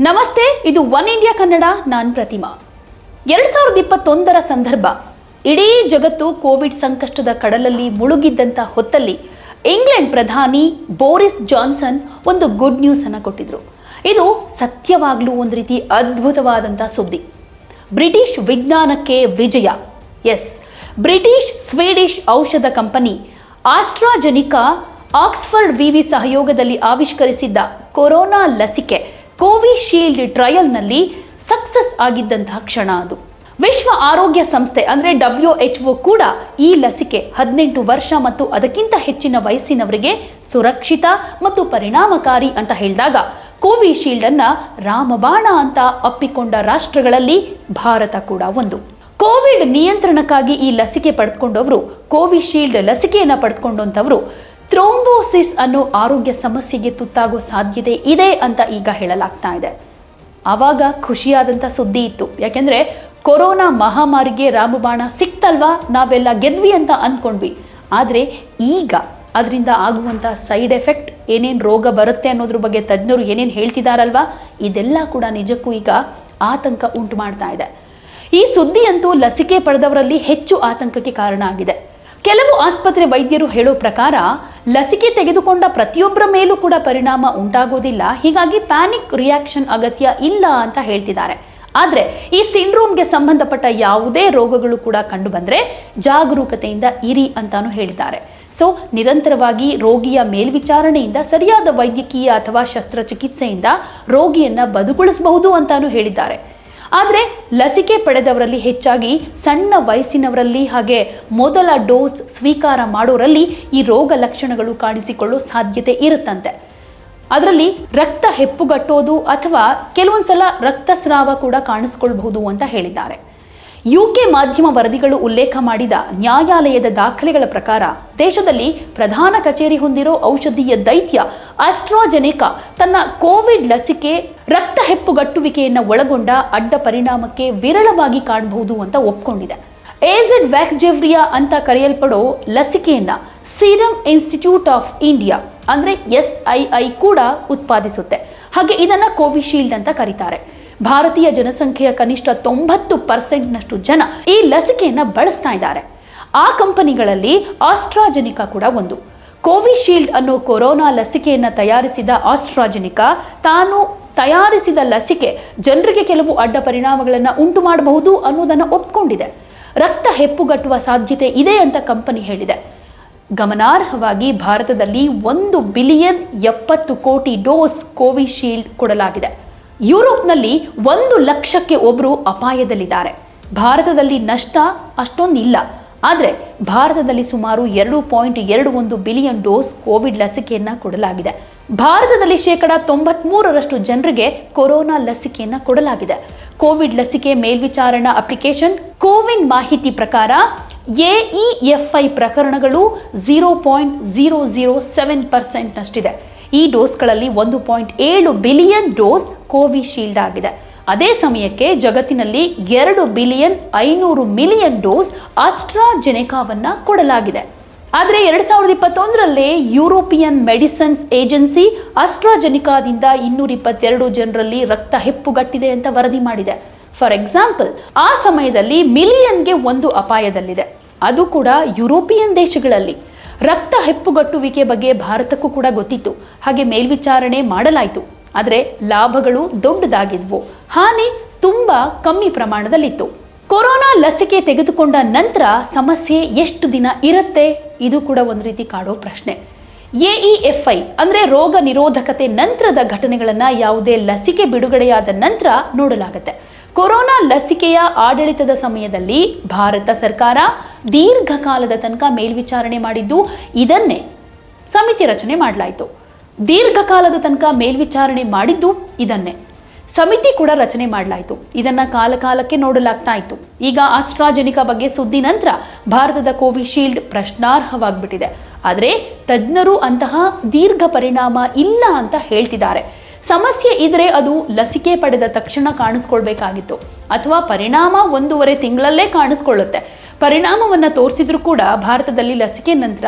ನಮಸ್ತೆ, ಇದು one India Kannada, ನಾನ್ ಪ್ರತಿಮಾ. ಎರಡ್ ಸಾವಿರದ ಇಪ್ಪತ್ತೊಂದರ ಸಂದರ್ಭ. ಇಡೀ ಜಗತ್ತು ಕೋವಿಡ್ ಸಂಕಷ್ಟದ ಕಡಲಲ್ಲಿ ಮುಳುಗಿದ್ದಂಥ ಹೊತ್ತಲ್ಲಿ ಇಂಗ್ಲೆಂಡ್ ಪ್ರಧಾನಿ ಬೋರಿಸ್ ಜಾನ್ಸನ್ ಒಂದು ಗುಡ್ ನ್ಯೂಸ್ ಅನ್ನ ಕೊಟ್ಟಿದ್ರು. ಇದು ಸತ್ಯವಾಗ್ಲೂ ಒಂದು ರೀತಿ ಅದ್ಭುತವಾದಂಥ ಸುದ್ದಿ. ಬ್ರಿಟಿಷ್ ವಿಜ್ಞಾನಕ್ಕೆ ವಿಜಯ. ಎಸ್ ಬ್ರಿಟಿಷ್ ಸ್ವೀಡಿಷ್ ಔಷಧ ಕಂಪನಿ ಆಸ್ಟ್ರಾಜೆನಿಕಾ ಆಕ್ಸ್ಫರ್ಡ್ ವಿವಿ ಸಹಯೋಗದಲ್ಲಿ ಆವಿಷ್ಕರಿಸಿದ್ದ ಕೊರೋನಾ ಲಸಿಕೆ. ಕೋವಿಶೀಲ್ಡ್ ಟ್ರಯಲ್ನಲ್ಲಿ ಸಕ್ಸಸ್ ಆಗಿದ್ದಂತಹ ಕ್ಷಣ ಅದು. ವಿಶ್ವ ಆರೋಗ್ಯ ಸಂಸ್ಥೆ ಅಂದ್ರೆ ಡಬ್ಲ್ಯೂ ಎಚ್ ಕೂಡ ಈ ಲಸಿಕೆ ಹದಿನೆಂಟು ವರ್ಷ ಮತ್ತು ಅದಕ್ಕಿಂತ ಹೆಚ್ಚಿನ ವಯಸ್ಸಿನವರಿಗೆ ಸುರಕ್ಷಿತ ಮತ್ತು ಪರಿಣಾಮಕಾರಿ ಅಂತ ಹೇಳಿದಾಗ ಕೋವಿಶೀಲ್ಡ್ ಅನ್ನ ರಾಮಬಾಣ ಅಂತ ಅಪ್ಪಿಕೊಂಡ ರಾಷ್ಟ್ರಗಳಲ್ಲಿ ಭಾರತ ಕೂಡ ಒಂದು. ಕೋವಿಡ್ ನಿಯಂತ್ರಣಕ್ಕಾಗಿ ಈ ಲಸಿಕೆ ಪಡೆದುಕೊಂಡವರು ಕೋವಿಶೀಲ್ಡ್ ಲಸಿಕೆಯನ್ನ ಪಡೆದುಕೊಂಡಂತವರು ಥ್ರೋಂಬೋಸಿಸ್ ಅನ್ನೋ ಆರೋಗ್ಯ ಸಮಸ್ಯೆಗೆ ತುತ್ತಾಗೋ ಸಾಧ್ಯತೆ ಇದೆ ಅಂತ ಈಗ ಹೇಳಲಾಗ್ತಾ ಇದೆ. ಆವಾಗ ಖುಷಿಯಾದಂಥ ಸುದ್ದಿ ಇತ್ತು. ಯಾಕೆಂದರೆ ಕೊರೋನಾ ಮಹಾಮಾರಿಗೆ ರಾಮಬಾಣ ಸಿಕ್ತಲ್ವಾ? ನಾವೆಲ್ಲ ಗೆದ್ವಿ ಅಂತ ಅಂದ್ಕೊಂಡ್ವಿ ಆದರೆ ಈಗ ಅದರಿಂದ ಆಗುವಂಥ ಸೈಡ್ ಎಫೆಕ್ಟ್, ಏನೇನು ರೋಗ ಬರುತ್ತೆ ಅನ್ನೋದ್ರ ಬಗ್ಗೆ ತಜ್ಞರು ಏನೇನು ಹೇಳ್ತಿದಾರಲ್ವಾ? ಇದೆಲ್ಲ ಕೂಡ ನಿಜಕ್ಕೂ ಈಗ ಆತಂಕ ಉಂಟು ಮಾಡ್ತಾ ಇದೆ. ಈ ಸುದ್ದಿಯಂತೂ ಲಸಿಕೆ ಪಡೆದವರಲ್ಲಿ ಹೆಚ್ಚು ಆತಂಕಕ್ಕೆ ಕಾರಣ ಆಗಿದೆ. ಕೆಲವು ಆಸ್ಪತ್ರೆ ವೈದ್ಯರು ಹೇಳೋ ಪ್ರಕಾರ, ಲಸಿಕೆ ತೆಗೆದುಕೊಂಡ ಪ್ರತಿಯೊಬ್ಬರ ಮೇಲೂ ಕೂಡ ಪರಿಣಾಮ ಉಂಟಾಗೋದಿಲ್ಲ ಹೀಗಾಗಿ ಪ್ಯಾನಿಕ್ ರಿಯಾಕ್ಷನ್ ಅಗತ್ಯ ಇಲ್ಲ ಅಂತ ಹೇಳ್ತಿದ್ದಾರೆ. ಆದರೆ, ಈ ಸಿಂಡ್ರೋಮ್ಗೆ ಸಂಬಂಧಪಟ್ಟ ಯಾವುದೇ ರೋಗಗಳು ಕೂಡ ಕಂಡು ಬಂದರೆ ಜಾಗರೂಕತೆಯಿಂದ ಇರಿ ಅಂತಾನು ಹೇಳಿದ್ದಾರೆ. ಸೊ, ನಿರಂತರವಾಗಿ ರೋಗಿಯ ಮೇಲ್ವಿಚಾರಣೆಯಿಂದ, ಸರಿಯಾದ ವೈದ್ಯಕೀಯ ಅಥವಾ ಶಸ್ತ್ರಚಿಕಿತ್ಸೆಯಿಂದ ರೋಗಿಯನ್ನು ಬದುಕುಳಿಸಬಹುದು ಅಂತಾನು ಹೇಳಿದ್ದಾರೆ. ಆದರೆ ಲಸಿಕೆ ಪಡೆದವರಲ್ಲಿ ಹೆಚ್ಚಾಗಿ ಸಣ್ಣ ವಯಸ್ಸಿನವರಲ್ಲಿ ಹಾಗೆ ಮೊದಲ ಡೋಸ್ ಸ್ವೀಕಾರ ಮಾಡೋರಲ್ಲಿ ಈ ರೋಗ ಲಕ್ಷಣಗಳು ಕಾಣಿಸಿಕೊಳ್ಳೋ ಸಾಧ್ಯತೆ ಇರುತ್ತಂತೆ. ಅದರಲ್ಲಿ ರಕ್ತ ಹೆಪ್ಪುಗಟ್ಟೋದು ಅಥವಾ ಕೆಲವೊಂದ್ಸಲ ರಕ್ತಸ್ರಾವ ಕೂಡ ಕಾಣಿಸ್ಕೊಳ್ಬಹುದು ಅಂತ ಹೇಳಿದ್ದಾರೆ. ಯುಕೆ ಮಾಧ್ಯಮ ವರದಿಗಳು ಉಲ್ಲೇಖ ಮಾಡಿದ ನ್ಯಾಯಾಲಯದ ದಾಖಲೆಗಳ ಪ್ರಕಾರ ದೇಶದಲ್ಲಿ ಪ್ರಧಾನ ಕಚೇರಿ ಹೊಂದಿರೋ ಔಷಧೀಯ ದೈತ್ಯ ಆಸ್ಟ್ರಾಜೆನೆಕಾ ತನ್ನ ಕೋವಿಡ್ ಲಸಿಕೆ ರಕ್ತ ಹೆಪ್ಪುಗಟ್ಟುವಿಕೆಯನ್ನು ಒಳಗೊಂಡ ಅಡ್ಡ ಪರಿಣಾಮಕ್ಕೆ ವಿರಳವಾಗಿ ಕಾಣಬಹುದು ಅಂತ ಒಪ್ಕೊಂಡಿದೆ. ಏಜೆಡ್ ವ್ಯಾಕ್ಜೆವ್ರಿಯಾ ಅಂತ ಕರೆಯಲ್ಪಡೋ ಲಸಿಕೆಯನ್ನ ಸೀರಮ್ ಇನ್ಸ್ಟಿಟ್ಯೂಟ್ ಆಫ್ ಇಂಡಿಯಾ ಅಂದ್ರೆ ಎಸ್ ಐ ಐ ಕೂಡ ಉತ್ಪಾದಿಸುತ್ತೆ. ಹಾಗೆ ಇದನ್ನ ಕೋವಿಶೀಲ್ಡ್ ಅಂತ ಕರೀತಾರೆ. ಭಾರತೀಯ ಜನಸಂಖ್ಯೆಯ ಕನಿಷ್ಠ ತೊಂಬತ್ತು ಪರ್ಸೆಂಟ್ನಷ್ಟು ಜನ ಈ ಲಸಿಕೆಯನ್ನ ಬಳಸ್ತಾ ಇದ್ದಾರೆ. ಆ ಕಂಪನಿಗಳಲ್ಲಿ ಆಸ್ಟ್ರಾಜೆನಿಕಾ ಕೂಡ ಒಂದು. ಕೋವಿಶೀಲ್ಡ್ ಅನ್ನೋ ಕೊರೋನಾ ಲಸಿಕೆಯನ್ನ ತಯಾರಿಸಿದ ಆಸ್ಟ್ರಾಜೆನಿಕಾ ತಾನು ತಯಾರಿಸಿದ ಲಸಿಕೆ ಜನರಿಗೆ ಕೆಲವು ಅಡ್ಡ ಪರಿಣಾಮಗಳನ್ನು ಉಂಟು ಮಾಡಬಹುದು ಅನ್ನೋದನ್ನು ಒಪ್ಕೊಂಡಿದೆ. ರಕ್ತ ಹೆಪ್ಪುಗಟ್ಟುವ ಸಾಧ್ಯತೆ ಇದೆ ಅಂತ ಕಂಪನಿ ಹೇಳಿದೆ. ಗಮನಾರ್ಹವಾಗಿ ಭಾರತದಲ್ಲಿ ಒಂದು ಬಿಲಿಯನ್ ಎಪ್ಪತ್ತು ಕೋಟಿ ಡೋಸ್ ಕೋವಿಶೀಲ್ಡ್ ಕೊಡಲಾಗಿದೆ. ಯುರೋಪ್ನಲ್ಲಿ ಒಂದು ಲಕ್ಷಕ್ಕೆ ಒಬ್ಬರು ಅಪಾಯದಲ್ಲಿದ್ದಾರೆ. ಭಾರತದಲ್ಲಿ ನಷ್ಟ ಅಷ್ಟೊಂದಿಲ್ಲ. ಆದರೆ ಭಾರತದಲ್ಲಿ ಸುಮಾರು ಎರಡು ಪಾಯಿಂಟ್ ಎರಡು ಒಂದು ಬಿಲಿಯನ್ ಡೋಸ್ ಕೋವಿಡ್ ಲಸಿಕೆಯನ್ನು ಕೊಡಲಾಗಿದೆ. ಭಾರತದಲ್ಲಿ ಶೇಕಡ ತೊಂಬತ್ಮೂರರಷ್ಟು ಜನರಿಗೆ ಕೊರೋನಾ ಲಸಿಕೆಯನ್ನು ಕೊಡಲಾಗಿದೆ. ಕೋವಿಡ್ ಲಸಿಕೆ ಮೇಲ್ವಿಚಾರಣಾ ಅಪ್ಲಿಕೇಶನ್, ಕೋವಿನ್ ಮಾಹಿತಿ ಪ್ರಕಾರ ಎಇಎಫ್ಐ ಪ್ರಕರಣಗಳು zero point zero zero seven ಪರ್ಸೆಂಟ್ನಷ್ಟಿದೆ. ಈ ಡೋಸ್ಗಳಲ್ಲಿ ಒಂದು ಪಾಯಿಂಟ್ ಏಳು ಬಿಲಿಯನ್ ಡೋಸ್ ಕೋವಿಶೀಲ್ಡ್ ಆಗಿದೆ. ಅದೇ ಸಮಯಕ್ಕೆ ಜಗತ್ತಿನಲ್ಲಿ ಎರಡು ಬಿಲಿಯನ್ ಐನೂರು ಮಿಲಿಯನ್ ಡೋಸ್ ಅಸ್ಟ್ರಾಜೆನೆಕಾವನ್ನು ಕೊಡಲಾಗಿದೆ. ಆದರೆ ಎರಡ್ ಸಾವಿರದ ಇಪ್ಪತ್ತೊಂದರಲ್ಲಿ ಯುರೋಪಿಯನ್ ಮೆಡಿಸನ್ಸ್ ಏಜೆನ್ಸಿ ಅಸ್ಟ್ರಾಜೆನಿಕಾದಿಂದ ಇನ್ನೂರ ಇಪ್ಪತ್ತೆರಡು ಜನರಲ್ಲಿ ರಕ್ತ ಹೆಪ್ಪುಗಟ್ಟಿದೆ ಅಂತ ವರದಿ ಮಾಡಿದೆ. ಫಾರ್ ಎಕ್ಸಾಂಪಲ್ ಆ ಸಮಯದಲ್ಲಿ ಮಿಲಿಯನ್ಗೆ ಒಂದು ಅಪಾಯದಲ್ಲಿದೆ. ಅದು ಕೂಡ ಯುರೋಪಿಯನ್ ದೇಶಗಳಲ್ಲಿ. ರಕ್ತ ಹೆಪ್ಪುಗಟ್ಟುವಿಕೆ ಬಗ್ಗೆ ಭಾರತಕ್ಕೂ ಕೂಡ ಗೊತ್ತಿತ್ತು. ಹಾಗೆ ಮೇಲ್ವಿಚಾರಣೆ ಮಾಡಲಾಯಿತು. ಆದರೆ ಲಾಭಗಳು ದೊಡ್ಡದಾಗಿದ್ವು. ಹಾನಿ ತುಂಬಾ ಕಮ್ಮಿ ಪ್ರಮಾಣದಲ್ಲಿತ್ತು. ಕೊರೋನಾ ಲಸಿಕೆ ತೆಗೆದುಕೊಂಡ ನಂತರ ಸಮಸ್ಯೆ ಎಷ್ಟು ದಿನ ಇರುತ್ತೆ? ಇದು ಕೂಡ ಒಂದು ರೀತಿ ಕಾಡೋ ಪ್ರಶ್ನೆ. ಎಇಎಫ್ಐ ಅಂದ್ರೆ ರೋಗ ನಿರೋಧಕತೆ ನಂತರದ ಘಟನೆಗಳನ್ನು ಯಾವುದೇ ಲಸಿಕೆ ಬಿಡುಗಡೆಯಾದ ನಂತರ ನೋಡಲಾಗುತ್ತೆ. ಕೊರೋನಾ ಲಸಿಕೆಯ ಆಡಳಿತದ ಸಮಯದಲ್ಲಿ ಭಾರತ ಸರ್ಕಾರ ದೀರ್ಘಕಾಲದ ತನಕ ಮೇಲ್ವಿಚಾರಣೆ ಮಾಡಿದ್ದು, ಇದನ್ನೇ ಸಮಿತಿ ರಚನೆ ಮಾಡಲಾಯಿತು. ದೀರ್ಘಕಾಲದ ತನಕ ಮೇಲ್ವಿಚಾರಣೆ ಮಾಡಿದ್ದು, ಇದನ್ನೇ. ಸಮಿತಿ ಕೂಡ ರಚನೆ ಮಾಡಲಾಯಿತು. ಇದನ್ನ ಕಾಲ ಕಾಲಕ್ಕೆ ನೋಡಲಾಗ್ತಾ ಇತ್ತು. ಈಗ ಆಸ್ಟ್ರಾಜೆನಿಕಾ ಬಗ್ಗೆ ಸುದ್ದಿ ನಂತರ ಭಾರತದ ಕೋವಿಶೀಲ್ಡ್ ಪ್ರಶ್ನಾರ್ಹವಾಗ್ಬಿಟ್ಟಿದೆ. ಆದರೆ ತಜ್ಞರು ಅಂತಹ ದೀರ್ಘ ಪರಿಣಾಮ ಇಲ್ಲ ಅಂತ ಹೇಳ್ತಿದ್ದಾರೆ. ಸಮಸ್ಯೆ ಇದ್ರೆ ಅದು ಲಸಿಕೆ ಪಡೆದ ತಕ್ಷಣ ಕಾಣಿಸ್ಕೊಳ್ಬೇಕಾಗಿತ್ತು. ಅಥವಾ ಪರಿಣಾಮ ಒಂದೂವರೆ ತಿಂಗಳಲ್ಲೇ ಕಾಣಿಸ್ಕೊಳ್ಳುತ್ತೆ. ಪರಿಣಾಮವನ್ನು ತೋರಿಸಿದ್ರು ಕೂಡ ಭಾರತದಲ್ಲಿ ಲಸಿಕೆ ನಂತರ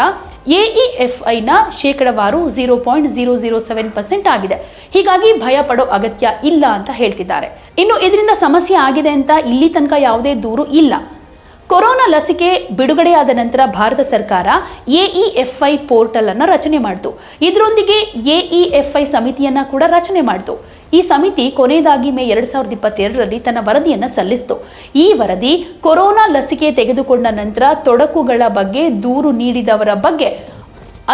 ಎಇಎಫ್ಐನ ಶೇಕಡವಾರು zero point zero zero seven percent ಆಗಿದೆ. ಹೀಗಾಗಿ ಭಯ ಪಡೋ ಅಗತ್ಯ ಇಲ್ಲ ಅಂತ ಹೇಳ್ತಿದ್ದಾರೆ. ಇನ್ನು ಇದರಿಂದ ಸಮಸ್ಯೆ ಆಗಿದೆ ಅಂತ ಇಲ್ಲಿ ತನಕ ಯಾವುದೇ ದೂರು ಇಲ್ಲ. ಕೊರೋನಾ ಲಸಿಕೆ ಬಿಡುಗಡೆಯಾದ ನಂತರ ಭಾರತ ಸರ್ಕಾರ ಎಇಎಫ್ಐ ಪೋರ್ಟಲ್ ಅನ್ನು ರಚನೆ ಮಾಡಿತು. ಇದರೊಂದಿಗೆ ಎಇಎಫ್ಐ ಸಮಿತಿಯನ್ನ ಕೂಡ ರಚನೆ ಮಾಡಿತು. ಈ ಸಮಿತಿ ಕೊನೆಯದಾಗಿ ಮೇ ಎರಡ್ ಸಾವಿರದ ಇಪ್ಪತ್ತೆರಡರಲ್ಲಿ ತನ್ನ ವರದಿಯನ್ನು ಸಲ್ಲಿಸಿತು. ಈ ವರದಿ ಕೊರೋನಾ ಲಸಿಕೆ ತೆಗೆದುಕೊಂಡ ನಂತರ ತೊಡಕುಗಳ ಬಗ್ಗೆ ದೂರು ನೀಡಿದವರ ಬಗ್ಗೆ.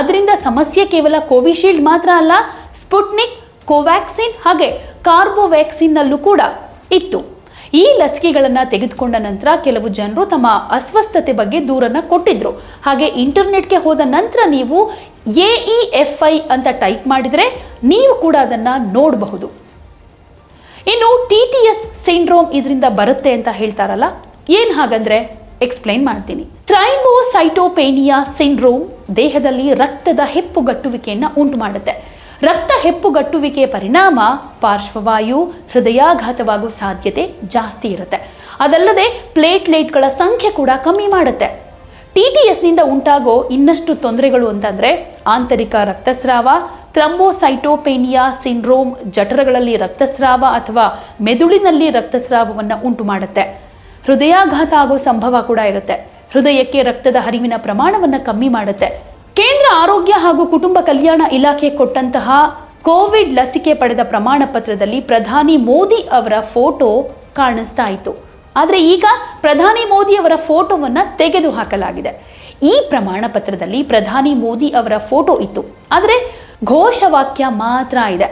ಅದರಿಂದ ಸಮಸ್ಯೆ ಕೇವಲ ಕೋವಿಶೀಲ್ಡ್ ಮಾತ್ರ ಅಲ್ಲ, ಸ್ಪುಟ್ನಿಕ್, ಕೋವ್ಯಾಕ್ಸಿನ್ ಹಾಗೆ ಕಾರ್ಬೋವ್ಯಾಕ್ಸಿನ್ನಲ್ಲೂ ಕೂಡ ಇತ್ತು. ಈ ಲಸಿಕೆಗಳನ್ನು ತೆಗೆದುಕೊಂಡ ನಂತರ ಕೆಲವು ಜನರು ತಮ್ಮ ಅಸ್ವಸ್ಥತೆ ಬಗ್ಗೆ ದೂರನ್ನ ಕೊಟ್ಟಿದ್ರು. ಹಾಗೆ ಇಂಟರ್ನೆಟ್ಗೆ ಹೋದ ನಂತರ ನೀವು ಎ ಇ ಎಫ್ ಐ ಅಂತ ಟೈಪ್ ಮಾಡಿದ್ರೆ ನೀವು ಕೂಡ ಅದನ್ನ ನೋಡಬಹುದು. ಇನ್ನು ಟಿ ಟಿ ಎಸ್ ಸಿಂಡ್ರೋಮ್ ಇದರಿಂದ ಬರುತ್ತೆ ಅಂತ ಹೇಳ್ತಾರಲ್ಲ, ಏನ್ ಹಾಗಂದ್ರೆ ಎಕ್ಸ್ಪ್ಲೈನ್ ಮಾಡ್ತೀನಿ. ಥ್ರೈಮೋಸೈಟೋಪೇನಿಯಾ ಸಿಂಡ್ರೋಮ್ ದೇಹದಲ್ಲಿ ರಕ್ತದ ಹೆಪ್ಪುಗಟ್ಟುವಿಕೆಯನ್ನು ಉಂಟು ಮಾಡುತ್ತೆ ರಕ್ತ ಹೆಪ್ಪುಗಟ್ಟುವಿಕೆಯ ಪರಿಣಾಮ ಪಾರ್ಶ್ವವಾಯು ಹೃದಯಾಘಾತವಾಗುವ ಸಾಧ್ಯತೆ ಜಾಸ್ತಿ ಇರುತ್ತೆ. ಅದಲ್ಲದೆ ಪ್ಲೇಟ್ಲೇಟ್ಗಳ ಸಂಖ್ಯೆ ಕೂಡ ಕಮ್ಮಿ ಮಾಡುತ್ತೆ. ಟಿ ಟಿ ಎಸ್ನಿಂದ ಉಂಟಾಗೋ ಇನ್ನಷ್ಟು ತೊಂದರೆಗಳು ಅಂತಂದ್ರೆ ಆಂತರಿಕ ರಕ್ತಸ್ರಾವ ಥ್ರಂಬೋಸೈಟೋಪೇನಿಯಾ ಸಿಂಡ್ರೋಮ್ ಜಠರಗಳಲ್ಲಿ ರಕ್ತಸ್ರಾವ ಅಥವಾ ಮೆದುಳಿನಲ್ಲಿ ರಕ್ತಸ್ರಾವವನ್ನು ಉಂಟು ಮಾಡುತ್ತೆ. ಹೃದಯಾಘಾತ ಆಗೋ ಸಂಭವ ಕೂಡ ಇರುತ್ತೆ. ಹೃದಯಕ್ಕೆ ರಕ್ತದ ಹರಿವಿನ ಪ್ರಮಾಣವನ್ನು ಕಮ್ಮಿ ಮಾಡುತ್ತೆ. ಕೇಂದ್ರ ಆರೋಗ್ಯ ಹಾಗೂ ಕುಟುಂಬ ಕಲ್ಯಾಣ ಇಲಾಖೆ ಕೊಟ್ಟಂತಹ ಕೋವಿಡ್ ಲಸಿಕೆ ಪಡೆದ ಪ್ರಮಾಣ ಪತ್ರದಲ್ಲಿ ಪ್ರಧಾನಿ ಮೋದಿ ಅವರ ಫೋಟೋ ಕಾಣಿಸ್ತಾ ಇತ್ತು. ಆದರೆ ಈಗ ಪ್ರಧಾನಿ ಮೋದಿ ಅವರ ಫೋಟೋವನ್ನು ತೆಗೆದು ಹಾಕಲಾಗಿದೆ ಈ ಪ್ರಮಾಣ ಪತ್ರದಲ್ಲಿ ಪ್ರಧಾನಿ ಮೋದಿ ಅವರ ಫೋಟೋ ಇತ್ತು. ಆದರೆ ಘೋಷವಾಕ್ಯ ಮಾತ್ರ ಇದೆ.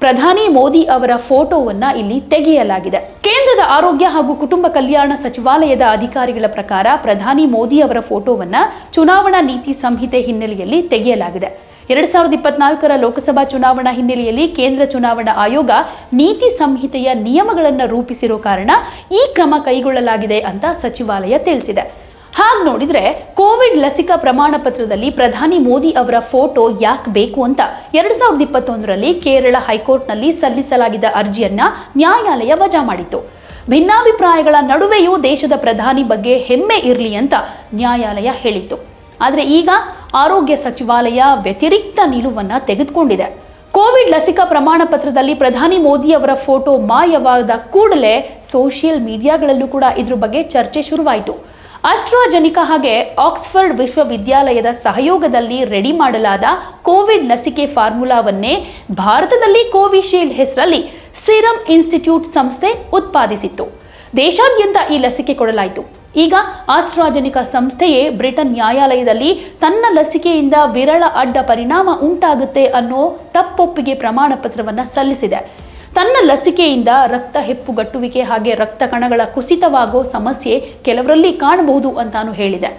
ಪ್ರಧಾನಿ ಮೋದಿ ಅವರ ಫೋಟೋವನ್ನ ಇಲ್ಲಿ ತೆಗೆಯಲಾಗಿದೆ. ಕೇಂದ್ರದ ಆರೋಗ್ಯ ಹಾಗೂ ಕುಟುಂಬ ಕಲ್ಯಾಣ ಸಚಿವಾಲಯದ ಅಧಿಕಾರಿಗಳ ಪ್ರಕಾರ ಪ್ರಧಾನಿ ಮೋದಿ ಅವರ ಫೋಟೋವನ್ನ ಚುನಾವಣಾ ನೀತಿ ಸಂಹಿತೆ ಹಿನ್ನೆಲೆಯಲ್ಲಿ ತೆಗೆಯಲಾಗಿದೆ. ಎರಡ್ ಸಾವಿರದ ಇಪ್ಪತ್ನಾಲ್ಕರ ಲೋಕಸಭಾ ಚುನಾವಣಾ ಹಿನ್ನೆಲೆಯಲ್ಲಿ ಕೇಂದ್ರ ಚುನಾವಣಾ ಆಯೋಗ ನೀತಿ ಸಂಹಿತೆಯ ನಿಯಮಗಳನ್ನು ರೂಪಿಸಿರೋ ಕಾರಣ ಈ ಕ್ರಮ ಕೈಗೊಳ್ಳಲಾಗಿದೆ ಅಂತ ಸಚಿವಾಲಯ ತಿಳಿಸಿದೆ. ಹಾಗೆ ನೋಡಿದ್ರೆ ಕೋವಿಡ್ ಲಸಿಕಾ ಪ್ರಮಾಣ ಪತ್ರದಲ್ಲಿ ಪ್ರಧಾನಿ ಮೋದಿ ಅವರ ಫೋಟೋ ಯಾಕೆ ಬೇಕು ಅಂತ ಎರಡ್ ಸಾವಿರದ ಇಪ್ಪತ್ತೊಂದರಲ್ಲಿ ಕೇರಳ ಹೈಕೋರ್ಟ್ನಲ್ಲಿ ಸಲ್ಲಿಸಲಾಗಿದ್ದ ಅರ್ಜಿಯನ್ನ ನ್ಯಾಯಾಲಯ ವಜಾ ಮಾಡಿತ್ತು. ಭಿನ್ನಾಭಿಪ್ರಾಯಗಳ ನಡುವೆಯೂ ದೇಶದ ಪ್ರಧಾನಿ ಬಗ್ಗೆ ಹೆಮ್ಮೆ ಇರಲಿ ಅಂತ ನ್ಯಾಯಾಲಯ ಹೇಳಿತ್ತು. ಆದರೆ ಈಗ ಆರೋಗ್ಯ ಸಚಿವಾಲಯ ವ್ಯತಿರಿಕ್ತ ನಿಲುವನ್ನ ತೆಗೆದುಕೊಂಡಿದೆ. ಕೋವಿಡ್ ಲಸಿಕಾ ಪ್ರಮಾಣ ಪತ್ರದಲ್ಲಿ ಪ್ರಧಾನಿ ಮೋದಿ ಅವರ ಫೋಟೋ ಮಾಯವಾದ ಕೂಡಲೇ ಸೋಷಿಯಲ್ ಮೀಡಿಯಾಗಳಲ್ಲೂ ಕೂಡ ಇದ್ರ ಬಗ್ಗೆ ಚರ್ಚೆ ಶುರುವಾಯಿತು. ಅಸ್ಟ್ರಾಜೆನಿಕಾ ಹಾಗೆ ಆಕ್ಸ್ಫರ್ಡ್ ವಿಶ್ವವಿದ್ಯಾಲಯದ ಸಹಯೋಗದಲ್ಲಿ ರೆಡಿ ಮಾಡಲಾದ ಕೋವಿಡ್ ಲಸಿಕೆ ಫಾರ್ಮುಲಾವನ್ನೇ ಭಾರತದಲ್ಲಿ ಕೋವಿಶೀಲ್ಡ್ ಹೆಸರಲ್ಲಿ ಸಿರಂ ಇನ್ಸ್ಟಿಟ್ಯೂಟ್ ಸಂಸ್ಥೆ ಉತ್ಪಾದಿಸಿತ್ತು. ದೇಶಾದ್ಯಂತ ಈ ಲಸಿಕೆ ಕೊಡಲಾಯಿತು. ಈಗ ಆಸ್ಟ್ರಾಜೆನಿಕಾ ಸಂಸ್ಥೆಯೇ ಬ್ರಿಟನ್ ನ್ಯಾಯಾಲಯದಲ್ಲಿ ತನ್ನ ಲಸಿಕೆಯಿಂದ ವಿರಳ ಅಡ್ಡ ಪರಿಣಾಮ ಉಂಟಾಗುತ್ತೆ ಅನ್ನೋ ತಪ್ಪೊಪ್ಪಿಗೆ ಪ್ರಮಾಣ ಪತ್ರವನ್ನ ಸಲ್ಲಿಸಿದೆ. ತನ್ನ ಲಸಿಕೆಯಿಂದ ರಕ್ತ ಹೆಪ್ಪುಗಟ್ಟುವಿಕೆ ಹಾಗೆ ರಕ್ತ ಕಣಗಳ ಕುಸಿತವಾಗೋ ಸಮಸ್ಯೆ ಕೆಲವರಲ್ಲಿ ಕಾಣಬಹುದು ಅಂತಾನು ಹೇಳಿದೆ.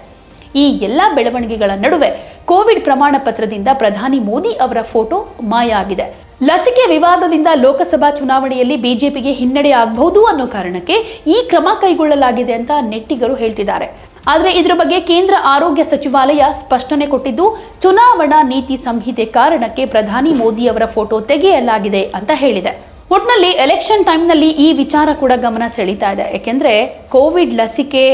ಈ ಎಲ್ಲ ಬೆಳವಣಿಗೆಗಳ ನಡುವೆ ಕೋವಿಡ್ ಪ್ರಮಾಣ ಪತ್ರದಿಂದ ಪ್ರಧಾನಿ ಮೋದಿ ಅವರ ಫೋಟೋ ಮಾಯ ಆಗಿದೆ ಲಸಿಕೆ ವಿವಾದದಿಂದ ಲೋಕಸಭಾ ಚುನಾವಣೆಯಲ್ಲಿ ಬಿಜೆಪಿಗೆ ಹಿನ್ನಡೆ ಆಗಬಹುದು ಅನ್ನೋ ಕಾರಣಕ್ಕೆ ಈ ಕ್ರಮ ಕೈಗೊಳ್ಳಲಾಗಿದೆ ಅಂತ ನೆಟ್ಟಿಗರು ಹೇಳ್ತಿದ್ದಾರೆ. ಆದರೆ ಇದರ ಬಗ್ಗೆ ಕೇಂದ್ರ ಆರೋಗ್ಯ ಸಚಿವಾಲಯ ಸ್ಪಷ್ಟನೆ ಕೊಟ್ಟಿದ್ದು, ಚುನಾವಣಾ ನೀತಿ ಸಂಹಿತೆ ಕಾರಣಕ್ಕೆ ಪ್ರಧಾನಿ ಮೋದಿ ಅವರ ಫೋಟೋ ತೆಗೆಯಲಾಗಿದೆ ಅಂತ ಹೇಳಿದೆ. ಒಟ್ನಲ್ಲಿ ಎಲೆಕ್ಷನ್ ಟೈಮ್ನಲ್ಲಿ ಈ ವಿಚಾರ ಕೂಡ ಗಮನ ಸೆಳೀತಾ ಇದೆ. ಯಾಕೆಂದ್ರೆ ಕೋವಿಡ್ ಲಸಿಕೆ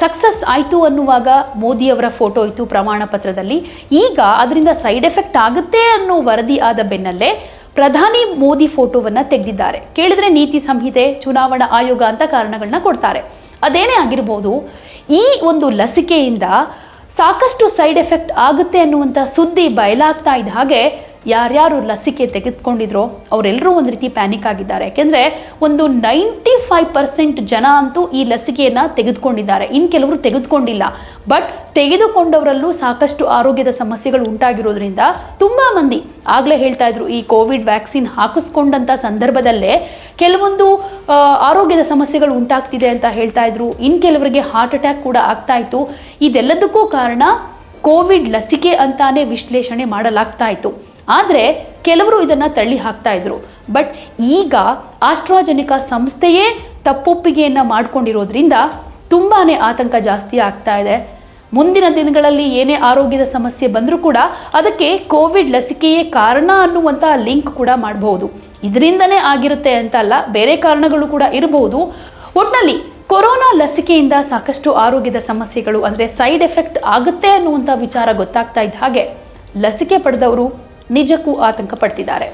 ಸಕ್ಸಸ್ ಆಯಿತು ಅನ್ನುವಾಗ ಮೋದಿ ಅವರ ಫೋಟೋ ಇತ್ತು ಪ್ರಮಾಣ ಪತ್ರದಲ್ಲಿ. ಈಗ ಅದರಿಂದ ಸೈಡ್ ಎಫೆಕ್ಟ್ ಆಗುತ್ತೆ ಅನ್ನೋ ವರದಿ ಆದ ಬೆನ್ನಲ್ಲೇ ಪ್ರಧಾನಿ ಮೋದಿ ಫೋಟೋವನ್ನ ತೆಗೆದಿದ್ದಾರೆ. ಕೇಳಿದ್ರೆ ನೀತಿ ಸಂಹಿತೆ, ಚುನಾವಣಾ ಆಯೋಗ ಅಂತ ಕಾರಣಗಳನ್ನ ಕೊಡ್ತಾರೆ. ಅದೇನೇ ಆಗಿರ್ಬೋದು, ಈ ಒಂದು ಲಸಿಕೆಯಿಂದ ಸಾಕಷ್ಟು ಸೈಡ್ ಎಫೆಕ್ಟ್ ಆಗುತ್ತೆ ಅನ್ನುವಂಥ ಸುದ್ದಿ ಬಯಲಾಗ್ತಾ ಇದ್ದ ಹಾಗೆ ಯಾರ್ಯಾರು ಲಸಿಕೆ ತೆಗೆದುಕೊಂಡಿದ್ರು ಅವರೆಲ್ಲರೂ ಒಂದು ರೀತಿ ಪ್ಯಾನಿಕ್ ಆಗಿದ್ದಾರೆ. ಯಾಕೆಂದರೆ ಒಂದು ನೈಂಟಿ ಫೈವ್ ಪರ್ಸೆಂಟ್ ಜನ ಅಂತೂ ಈ ಲಸಿಕೆಯನ್ನ ತೆಗೆದುಕೊಂಡಿದ್ದಾರೆ. ಇನ್ನು ಕೆಲವರು ತೆಗೆದುಕೊಂಡಿಲ್ಲ. ಬಟ್ ತೆಗೆದುಕೊಂಡವರಲ್ಲೂ ಸಾಕಷ್ಟು ಆರೋಗ್ಯದ ಸಮಸ್ಯೆಗಳು ಉಂಟಾಗಿರೋದ್ರಿಂದ ತುಂಬಾ ಮಂದಿ ಆಗ್ಲೇ ಹೇಳ್ತಾ ಇದ್ರು, ಈ ಕೋವಿಡ್ ವ್ಯಾಕ್ಸಿನ್ ಹಾಕಿಸ್ಕೊಂಡಂಥ ಸಂದರ್ಭದಲ್ಲೇ ಕೆಲವೊಂದು ಆರೋಗ್ಯದ ಸಮಸ್ಯೆಗಳು ಉಂಟಾಗ್ತಿದೆ ಅಂತ ಹೇಳ್ತಾ ಇದ್ರು. ಇನ್ ಕೆಲವರಿಗೆ ಹಾರ್ಟ್ ಅಟ್ಯಾಕ್ ಕೂಡ ಆಗ್ತಾ ಇತ್ತು. ಇದೆಲ್ಲದಕ್ಕೂ ಕಾರಣ ಕೋವಿಡ್ ಲಸಿಕೆ ಅಂತಾನೆ ವಿಶ್ಲೇಷಣೆ ಮಾಡಲಾಗ್ತಾ ಇತ್ತು. ಆದರೆ ಕೆಲವರು ಇದನ್ನ ತಳ್ಳಿ ಹಾಕ್ತಾ ಇದ್ರು. ಬಟ್ ಈಗ ಆಸ್ಟ್ರಾಜೆನಿಕಾ ಸಂಸ್ಥೆಯೇ ತಪ್ಪೊಪ್ಪಿಗೆಯನ್ನು ಮಾಡ್ಕೊಂಡಿರೋದ್ರಿಂದ ತುಂಬಾನೇ ಆತಂಕ ಜಾಸ್ತಿ ಆಗ್ತಾ ಇದೆ. ಮುಂದಿನ ದಿನಗಳಲ್ಲಿ ಏನೇ ಆರೋಗ್ಯದ ಸಮಸ್ಯೆ ಬಂದರೂ ಕೂಡ ಅದಕ್ಕೆ ಕೋವಿಡ್ ಲಸಿಕೆಯೇ ಕಾರಣ ಅನ್ನುವಂಥ ಲಿಂಕ್ ಕೂಡ ಮಾಡಬಹುದು. ಇದರಿಂದನೇ ಆಗಿರುತ್ತೆ ಅಂತ ಅಲ್ಲ, ಬೇರೆ ಕಾರಣಗಳು ಕೂಡ ಇರಬಹುದು. ಒಟ್ಟಿನಲ್ಲಿ ಕೊರೋನಾ ಲಸಿಕೆಯಿಂದ ಸಾಕಷ್ಟು ಆರೋಗ್ಯದ ಸಮಸ್ಯೆಗಳು ಅಂದರೆ ಸೈಡ್ ಎಫೆಕ್ಟ್ ಆಗುತ್ತೆ ಅನ್ನುವಂಥ ವಿಚಾರ ಗೊತ್ತಾಗ್ತಾ ಇದ್ದ ಹಾಗೆ ಲಸಿಕೆ ಪಡೆದವರು ನಿಜಕ್ಕೂ ಆತಂಕ ಪಡ್ತಿದ್ದಾರೆ